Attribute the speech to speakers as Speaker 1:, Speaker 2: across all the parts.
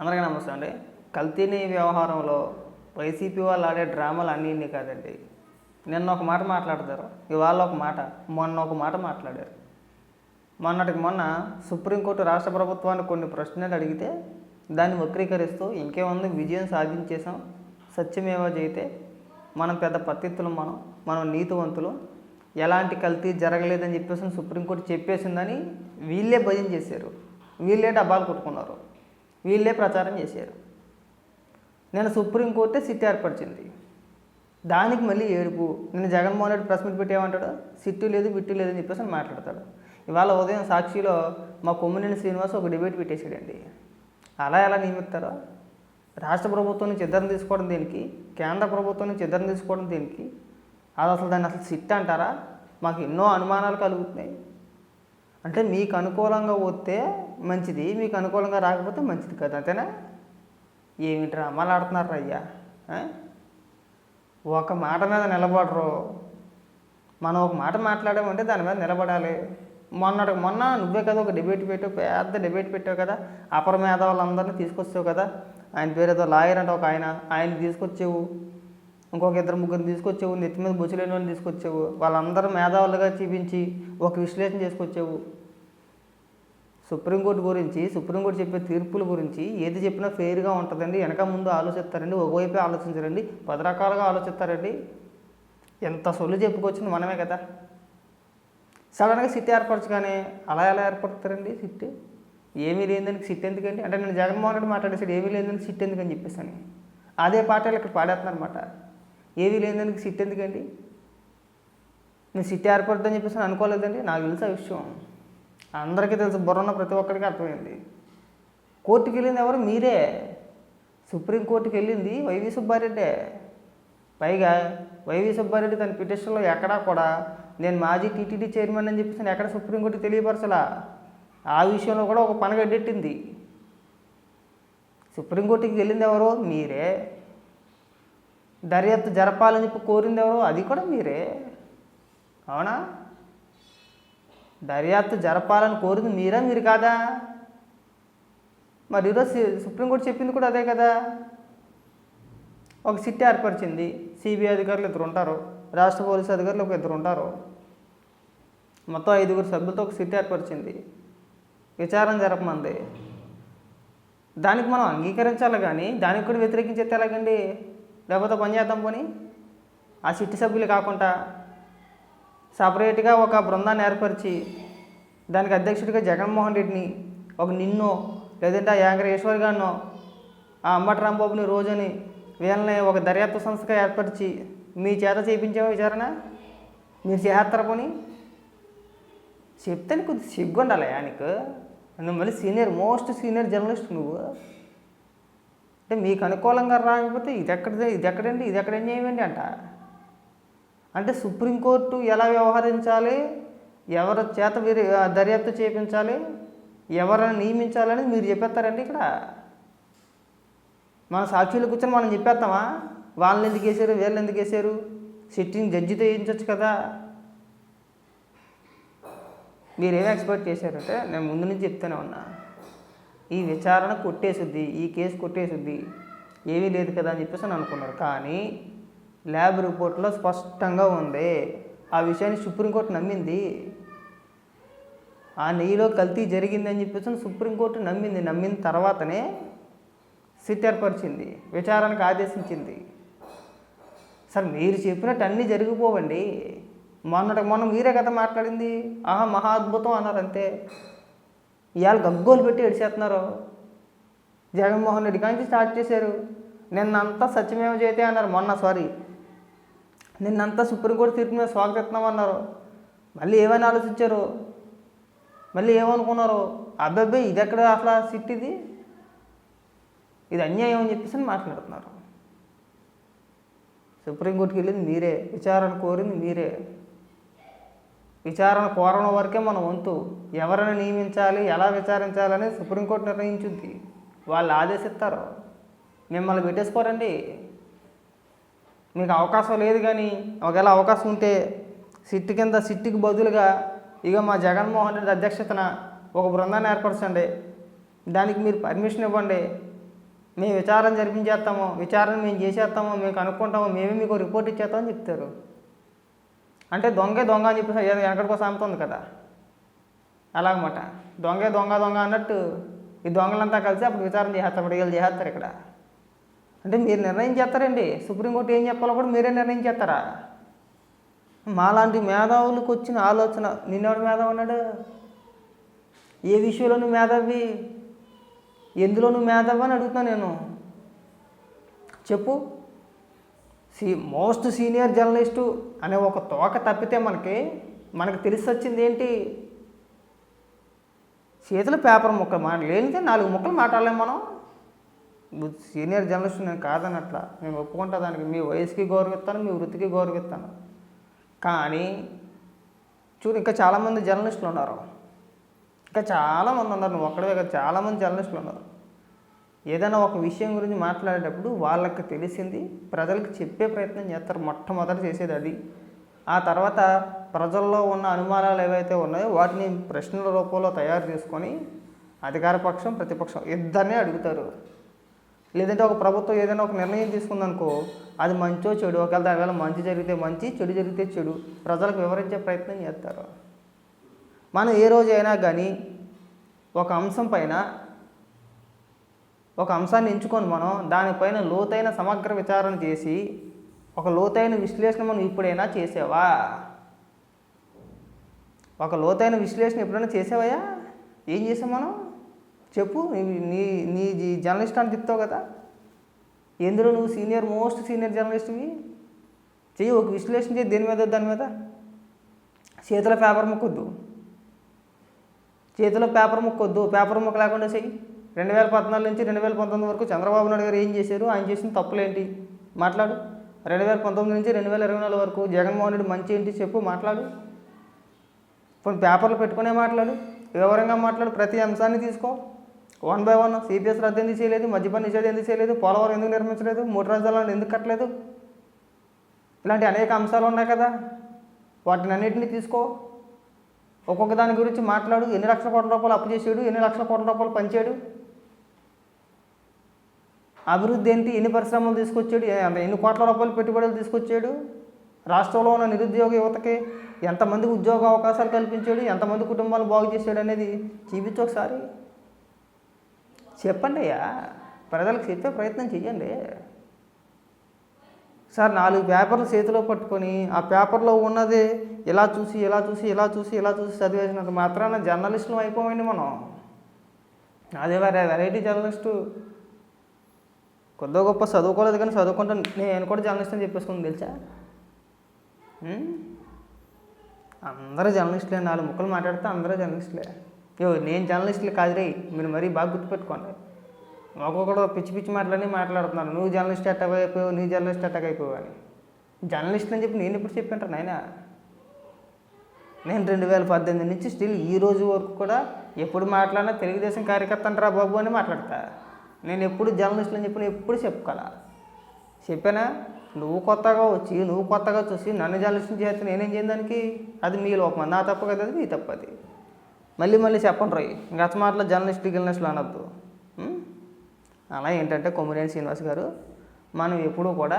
Speaker 1: అందరికీ నమస్తే అండి. కల్తీని వ్యవహారంలో వైసీపీ వాళ్ళు ఆడే డ్రామాలు అన్నీ ఇన్ని కాదండి. నిన్న ఒక మాట మాట్లాడతారు. ఇవాళ ఒక మాట మొన్న ఒక మాట మాట్లాడారు. మొన్నటికి మొన్న సుప్రీంకోర్టు రాష్ట్ర ప్రభుత్వాన్ని కొన్ని ప్రశ్నలు అడిగితే దాన్ని వక్రీకరిస్తూ ఇంకేముంది విజయం సాధించేసాం సత్యమేవ చేయితే మనం పెద్ద పత్తిత్తులు మనం మనం నీతివంతులు. ఎలాంటి కల్తీ జరగలేదని చెప్పేసి సుప్రీంకోర్టు చెప్పేసిందని వీళ్ళే భయం చేశారు. వీళ్ళే డబ్బాలు కొట్టుకున్నారు. వీళ్ళే ప్రచారం చేశారు. నేను సుప్రీంకోర్టే సిట్ ఏర్పరిచింది. దానికి మళ్ళీ ఏడుపు. నేను జగన్మోహన్ రెడ్డి ప్రెస్ మీట్ పెట్టేమంటాడు? సిట్టు లేదు బిట్టు లేదని చెప్పేసి మాట్లాడతాడు. ఇవాళ ఉదయం సాక్షిలో మా కొమ్మినేని శ్రీనివాస్ ఒక డిబేట్ పెట్టేసాడండి అలా ఎలా నియమిస్తారో? రాష్ట్ర ప్రభుత్వం నుంచి ఇద్దరిని తీసుకోవడం దేనికి? కేంద్ర ప్రభుత్వం నుంచి ఇద్దరిని తీసుకోవడం దేనికి? అది అసలు దాన్ని అసలు సిట్ అంటారా? మాకు ఎన్నో అనుమానాలు కలుగుతున్నాయి. అంటే మీకు అనుకూలంగా వస్తే మంచిది మీకు అనుకూలంగా రాకపోతే మంచిది కదా అంతేనా? ఏమిట్రా మళ్ళీ ఆడుతున్నారు అయ్యా ఒక మాట మీద నిలబడరు. మనం ఒక మాట మాట్లాడామంటే దాని మీద నిలబడాలి. మొన్నటి మొన్న నువ్వే కదా ఒక డిబేట్ పెట్టావు పెద్ద డిబేట్ పెట్టావు కదా అపర మేధావులందరినీ తీసుకొచ్చావు కదా. ఆయన పేరు ఏదో లాయర్ అంటే ఒక ఆయన ఆయన తీసుకొచ్చావు. ఇంకొక ఇద్దరు ముగ్గురు తీసుకొచ్చావు నెత్తి మీద బొచ్చులేని వాళ్ళని తీసుకొచ్చావు. వాళ్ళందరూ మేధావులుగా చూపించి ఒక విశ్లేషణ చేసుకొచ్చావు. సుప్రీంకోర్టు గురించి సుప్రీంకోర్టు చెప్పే తీర్పుల గురించి ఏది చెప్పినా ఫెయిర్గా ఉంటుందండి. వెనక ముందు ఆలోచిస్తారండి ఒకవైపే ఆలోచించరండి. పది రకాలుగా ఆలోచిస్తారండి. ఎంత సొల్లు చెప్పుకొచ్చింది మనమే కదా. సడన్గా సిట్ ఏర్పరచగానే అలా ఎలా ఏర్పడతారండి సిట్? ఏమీ లేదని సిట్ ఎందుకండి? అంటే నేను జగన్మోహన్ రెడ్డి మాట్లాడేసాడు ఏమీ లేదని సిట్ ఎందుకని చెప్పేసాను. అదే పాటలు ఇక్కడ పాడేస్తున్నారన్నమాట. ఏమీ లేదని సిట్ ఎందుకండి? నేను సిట్ ఏర్పడుతుందని చెప్పేసి అనుకోలేదండి. నాకు తెలుసు ఆ విషయం. అందరికీ తెలుసు బుర్ర ఉన్న ప్రతి ఒక్కరికి అర్థమైంది. కోర్టుకి వెళ్ళింది ఎవరు? మీరే. సుప్రీంకోర్టుకి వెళ్ళింది వైవి సుబ్బారెడ్డే. పైగా వైవి సుబ్బారెడ్డి తన పిటిషన్లో ఎక్కడా కూడా నేను మాజీ టీటీడీ చైర్మన్ అని చెప్పేసి నేను ఎక్కడ సుప్రీంకోర్టు తెలియపరచలా? ఆ విషయంలో కూడా ఒక పనగడ్డెట్టింది సుప్రీంకోర్టుకి వెళ్ళింది ఎవరో? మీరే. దర్యాప్తు జరపాలని చెప్పి కోరింది ఎవరో? అది కూడా మీరే. అవునా? దర్యాప్తు జరపాలని కోరింది మీరా మీరు కాదా? మరి ఈరోజు సుప్రీంకోర్టు చెప్పింది కూడా అదే కదా. ఒక సిట్ ఏర్పరిచింది. సిబిఐ అధికారులు ఇద్దరు ఉంటారు. రాష్ట్ర పోలీసు అధికారులు ఒక ఇద్దరు ఉంటారు. మొత్తం ఐదుగురు సభ్యులతో ఒక సిట్ ఏర్పరిచింది. విచారణ జరపమంది. దానికి మనం అంగీకరించాలి కానీ దానికి కూడా వ్యతిరేకించేస్తే ఎలాగండి? లేకపోతే పని చేద్దాం పోని? ఆ సిట్టి సభ్యులు కాకుండా సపరేట్గా ఒక బృందాన్ని ఏర్పరిచి దానికి అధ్యక్షుడిగా జగన్మోహన్ రెడ్డిని ఒక నిన్నో లేదంటే ఆ యాంకర్ ఈశ్వర్ గారినో ఆ అంబటి రాంబాబుని రోజుని వీళ్ళని ఒక దర్యాప్తు సంస్థగా ఏర్పరిచి మీ చేత చేయించావా విచారణ? మీరు చేస్తారా పోని చెప్తే కొద్ది సిగ్గు ఉండాలి నీకు. నువ్వు మళ్ళీ సీనియర్ మోస్ట్ సీనియర్ జర్నలిస్ట్ నువ్వు. అంటే మీకు అనుకూలంగా రాకపోతే ఇది ఎక్కడ ఇది ఎక్కడండి ఇది ఎక్కడ చేయమండి అంట. అంటే సుప్రీంకోర్టు ఎలా వ్యవహరించాలి? ఎవరి చేత వీరి దర్యాప్తు చేయించాలి ఎవరిని నియమించాలని మీరు చెప్పేస్తారండి ఇక్కడ? మన సాక్షులు కూర్చొని మనం చెప్పేస్తామా? వాళ్ళని ఎందుకు వేసారు వీళ్ళని ఎందుకు వేసారు సిట్టింగ్ జడ్జితో వేయించవచ్చు కదా. మీరేం ఎక్స్పెక్ట్ చేశారంటే నేను ముందు నుంచి చెప్తూనే ఉన్నా. ఈ విచారణ కొట్టేసుద్ది ఈ కేసు కొట్టేసుద్ది. ఏమీ లేదు కదా అని చెప్పేసి అనుకున్నారు. కానీ ల్యాబ్ రిపోర్ట్లో స్పష్టంగా ఉంది. ఆ విషయాన్ని సుప్రీంకోర్టు నమ్మింది. ఆ నెయ్యిలో కల్తీ జరిగిందని చెప్పేసి సుప్రీంకోర్టు నమ్మింది. నమ్మిన తర్వాతనే సిట్ ఏర్పరిచింది. విచారణకు ఆదేశించింది. సార్ మీరు చెప్పినట్టు అన్నీ జరిగిపోవండి. మొన్నటి మొన్న మీరే కదా మాట్లాడింది. ఆహా మహా అద్భుతం అన్నారు అంతే. ఇవాళ గగ్గోలు పెట్టి ఏడిచేస్తున్నారు. జగన్మోహన్ రెడ్డి కానీ స్టార్ట్ చేశారు. నిన్నంతా సత్యమేవ చేతే అన్నారు. మొన్న సారీ నిన్నంతా సుప్రీంకోర్టు తీర్పు మీద స్వాగతిస్తున్నామన్నారు. మళ్ళీ ఏమైనా ఆలోచించారు? మళ్ళీ ఏమనుకున్నారు? అబ్బాయి ఇది ఎక్కడ అసలు సిట్ ఇది ఇది అన్యాయం అని చెప్పేసి అని మాట్లాడుతున్నారు. సుప్రీంకోర్టుకి వెళ్ళింది మీరే. విచారణ కోరింది మీరే. విచారణ కోరడం వరకే మన వంతు. ఎవరిని నియమించాలి ఎలా విచారించాలని సుప్రీంకోర్టు నిర్ణయించుద్ది వాళ్ళు ఆదేశిస్తారు. మిమ్మల్ని పెట్టేసుకోరండి. మీకు అవకాశం లేదు కానీ ఒకవేళ అవకాశం ఉంటే సిట్ కింద సిట్టికి బదులుగా ఇక మా జగన్మోహన్ రెడ్డి అధ్యక్షతన ఒక బృందాన్ని ఏర్పరచండి. దానికి మీరు పర్మిషన్ ఇవ్వండి. మేము విచారణ జరిపించేస్తాము. విచారణ మేము చేసేస్తాము. మేము కనుక్కుంటాము. మేమే మీకు రిపోర్ట్ ఇచ్చేస్తామని చెప్తారు. అంటే దొంగే దొంగ అని చెప్పి వెనకడికో సామెత కదా. అలాగమాట దొంగే దొంగ దొంగ అన్నట్టు ఈ దొంగలంతా కలిసి అప్పుడు విచారణ చేస్తారు అప్పుడు వీళ్ళు చేస్తారు ఇక్కడ. అంటే మీరు నిర్ణయం చేస్తారండి. సుప్రీంకోర్టు ఏం చెప్పాలో కూడా మీరే నిర్ణయం చేస్తారా? మాలాంటి మేధావులకు వచ్చిన ఆలోచన నిన్నెవడు మేధావు అన్నాడు ఏ విషయంలో నువ్వు మేధావి? ఎందులో నువ్వు మేధావి అని అడుగుతున్నా నేను. చెప్పు. సీ మోస్ట్ సీనియర్ జర్నలిస్టు అనే ఒక తోక తప్పితే మనకి మనకి తెలిసి వచ్చింది ఏంటి? చేతులు పేపర్ ముక్కలు మాట లేనిదే నాలుగు ముక్కలు మాట్లాడలేం మనం. సీనియర్ జర్నలిస్ట్ నేను కాదనట్ల. నేను ఒప్పుకుంటా దానికి. మీ వయసుకి గౌరవిస్తాను మీ వృత్తికి గౌరవిస్తాను. కానీ చూడు ఇంకా చాలామంది జర్నలిస్టులు ఉన్నారు. ఇంకా చాలామంది ఉన్నారు. నువ్వు ఒక్కడే కదా చాలామంది జర్నలిస్టులు ఉన్నారు. ఏదైనా ఒక విషయం గురించి మాట్లాడేటప్పుడు వాళ్ళకి తెలిసింది ప్రజలకు చెప్పే ప్రయత్నం చేస్తారు. మొట్టమొదట చేసేది అది. ఆ తర్వాత ప్రజల్లో ఉన్న అనుమానాలు ఏవైతే ఉన్నాయో వాటిని ప్రశ్నల రూపంలో తయారు చేసుకొని అధికార పక్షం ప్రతిపక్షం ఇద్దరినే అడుగుతారు. లేదంటే ఒక ప్రభుత్వం ఏదైనా ఒక నిర్ణయం తీసుకుందనుకో అది మంచో చెడు ఒకవేళ దానివల్ల మంచి జరిగితే మంచి చెడు జరిగితే చెడు ప్రజలకు వివరించే ప్రయత్నం చేస్తారు. మనం ఏ రోజైనా కానీ ఒక అంశం పైన ఒక అంశాన్ని ఎంచుకొని మనం దానిపైన లోతైన సమగ్ర విచారణ చేసి ఒక లోతైన విశ్లేషణ మనం ఇప్పుడైనా చేసావా? ఒక లోతైన విశ్లేషణ ఎప్పుడైనా చేసావయ్యా? ఏం చేసాం మనం? చెప్పు నీ నీ నీ జర్నలిస్ట్ అని చెప్తావు కదా. ఎందులో నువ్వు సీనియర్ మోస్ట్ సీనియర్ జర్నలిస్ట్వి చెయ్యి ఒక విశ్లేషణ చేయి దేని మీద దాని మీద. చేతిలో పేపర్ ముక్కొద్దు. చేతిలో పేపర్ ముక్కొద్దు. పేపర్ ముక్క లేకుండా చెయ్యి. రెండు వేల పద్నాలుగు నుంచి రెండు వేల పంతొమ్మిది వరకు చంద్రబాబు నాయుడు గారు ఏం చేశారు? ఆయన చేసిన తప్పులేంటి? మాట్లాడు. రెండు వేల పంతొమ్మిది నుంచి రెండు వేల ఇరవై నాలుగు వరకు జగన్మోహన్ రెడ్డి మంచి ఏంటి చెప్పు మాట్లాడు. కొన్ని పేపర్లు పెట్టుకునే మాట్లాడు. వివరంగా మాట్లాడు. ప్రతి అంశాన్ని తీసుకో. వన్ బై వన్ సిపిఎస్ రద్దు ఎందుకు చేయలేదు మద్యపాన నిషేధం ఎందుకు చేయలేదు పోలవరం ఎందుకు నిర్మించలేదు మూడు రాజధానులను ఎందుకు కట్టలేదు? ఇలాంటి అనేక అంశాలు ఉన్నాయి కదా. వాటిని అన్నింటినీ తీసుకో. ఒక్కొక్క దాని గురించి మాట్లాడు. ఎన్ని లక్షల కోట్ల రూపాయలు అప్పు చేసాడు ఎన్ని లక్షల కోట్ల రూపాయలు పంచాడు? అభివృద్ధి ఏంటి? ఎన్ని పరిశ్రమలు తీసుకొచ్చాడు? ఎన్ని కోట్ల రూపాయలు పెట్టుబడులు తీసుకొచ్చాడు? రాష్ట్రంలో ఉన్న నిరుద్యోగ యువతకి ఎంతమందికి ఉద్యోగ అవకాశాలు కల్పించాడు? ఎంతమంది కుటుంబాలు బాగు చేశాడు అనేది చూపించు ఒకసారి. చెప్పండి అయ్యా. ప్రజలకు చెప్పే ప్రయత్నం చెయ్యండి. సార్ నాలుగు పేపర్లు చేతిలో పట్టుకొని ఆ పేపర్లో ఉన్నది ఇలా చూసి ఇలా చూసి ఇలా చూసి ఇలా చూసి చదివేసినంత మాత్రాన జర్నలిస్టులు అయిపోయింది మనం. అదే వేరే వెరైటీ జర్నలిస్టు కొద్దిగా గొప్ప చదువుకోలేదు కానీ చదువుకుంటా నేను కూడా జర్నలిస్ట్ అని చెప్పేసుకుని తెలుసా అందరూ జర్నలిస్టులే నాలుగు ముక్కలు మాట్లాడితే అందరూ జర్నలిస్టులే. యో నేను జర్నలిస్టులు కాదురే మీరు మరీ బాగా గుర్తుపెట్టుకోండి. ఒక్కొక్కడు పిచ్చి పిచ్చి మాటలని మాట్లాడుతున్నాను నువ్వు జర్నలిస్ట్ అటాక్ అయిపోయావు నీ జర్నలిస్ట్ అటాక్ అయిపోయావు అని. జర్నలిస్ట్ అని చెప్పి నేను ఎప్పుడు చెప్పాను నాయన? నేను రెండు వేల పద్దెనిమిది నుంచి స్టిల్ ఈ రోజు వరకు కూడా ఎప్పుడు మాట్లాడినా తెలుగుదేశం కార్యకర్త అంటారా బాబు అని మాట్లాడతా. నేను ఎప్పుడు జర్నలిస్ట్ అని చెప్పి నేను ఎప్పుడు చెప్పుకోవాలా చెప్పానా? నువ్వు కొత్తగా వచ్చి నువ్వు కొత్తగా చూసి నన్ను జర్నలిస్ట్ చేస్తే నేనేం చేయడానికి అది మీ లోపం. నా తప్పు కదా అది మీ తప్పు అది. మళ్ళీ మళ్ళీ చెప్పండి రోయ్. ఇంకా అచ్చమాటలో జర్నలిస్ట్ గిల్నెస్లో అనొద్దు. అలా ఏంటంటే కొమ్మినేని శ్రీనివాస్ గారు మనం ఎప్పుడూ కూడా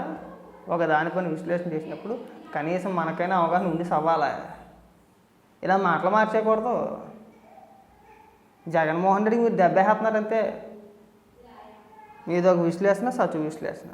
Speaker 1: ఒక దానిపైన విశ్లేషణ చేసినప్పుడు కనీసం మనకైనా అవగాహన ఉండి సవ్వాలా? ఇలా మాటలు మార్చేయకూడదు. జగన్మోహన్ రెడ్డికి మీరు దెబ్బేస్తున్నారంటే మీద ఒక విశ్లేషణ సచు విశ్లేషణ.